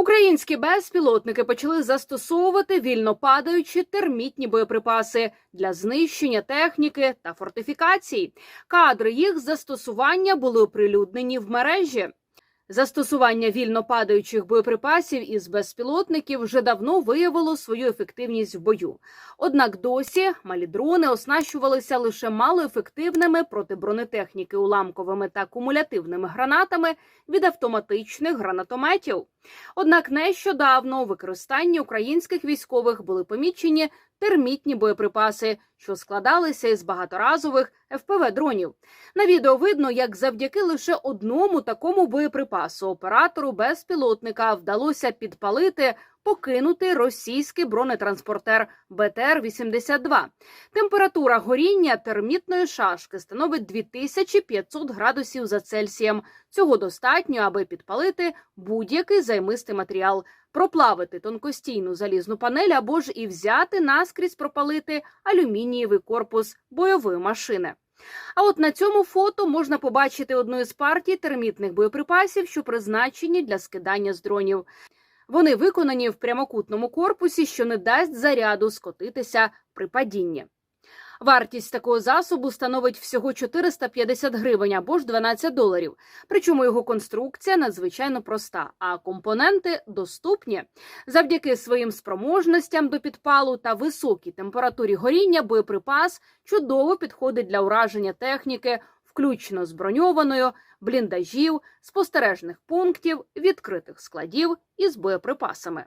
Українські безпілотники почали застосовувати вільно падаючі термітні боєприпаси для знищення техніки та фортифікацій. Кадри їх застосування були оприлюднені в мережі. Застосування вільно падаючих боєприпасів із безпілотників вже давно виявило свою ефективність в бою. Однак досі малі дрони оснащувалися лише малоефективними проти бронетехніки уламковими та кумулятивними гранатами від автоматичних гранатометів. Однак нещодавно у використанні українських військових були помічені термітні боєприпаси, що складалися із багаторазових ФПВ дронів. На відео видно, як завдяки лише одному такому боєприпасу оператору безпілотника вдалося підпалити покинутий російський бронетранспортер БТР-82. Температура горіння термітної шашки становить 2500 градусів за Цельсієм. Цього достатньо, аби підпалити будь-який займистий матеріал, проплавити тонкостійну залізну панель або ж і взяти наскрізь пропалити алюмінієвий корпус бойової машини. А от на цьому фото можна побачити одну із партій термітних боєприпасів, що призначені для скидання з дронів. Вони виконані в прямокутному корпусі, що не дасть заряду скотитися при падінні. Вартість такого засобу становить всього 450 гривень або ж 12 доларів. Причому його конструкція надзвичайно проста, а компоненти доступні. Завдяки своїм спроможностям до підпалу та високій температурі горіння боєприпас чудово підходить для ураження техніки, включно з броньованою, бліндажів, спостережних пунктів, відкритих складів із боєприпасами.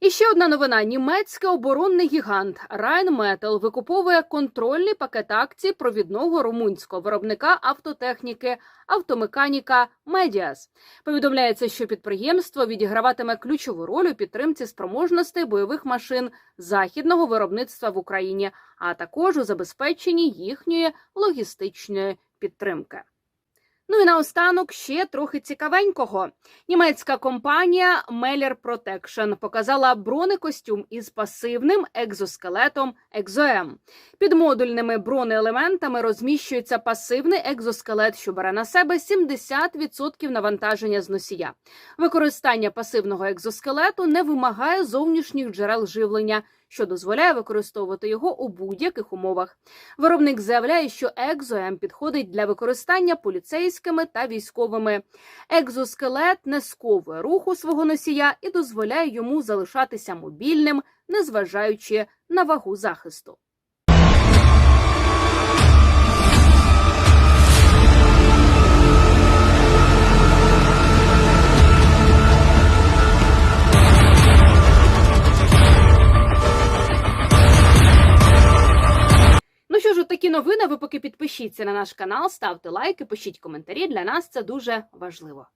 І ще одна новина: німецький оборонний гігант Rheinmetall викуповує контрольний пакет акцій провідного румунського виробника автотехніки автомеханіка Медіас. Повідомляється, що підприємство відіграватиме ключову роль у підтримці спроможностей бойових машин західного виробництва в Україні, а також у забезпеченні їхньої логістичної підтримки. Ну і наостанок ще трохи цікавенького. Німецька компанія Meller Protection показала бронекостюм із пасивним екзоскелетом Екзоем. Під модульними бронеелементами розміщується пасивний екзоскелет, що бере на себе 70% навантаження з носія. Використання пасивного екзоскелету не вимагає зовнішніх джерел живлення, що дозволяє використовувати його у будь-яких умовах. Виробник заявляє, що екзоем підходить для використання поліцейськими та військовими. Екзоскелет не сковує руху свого носія і дозволяє йому залишатися мобільним, незважаючи на вагу захисту. Такі новини. Ви поки підпишіться на наш канал, ставте лайки, пишіть коментарі. Для нас це дуже важливо.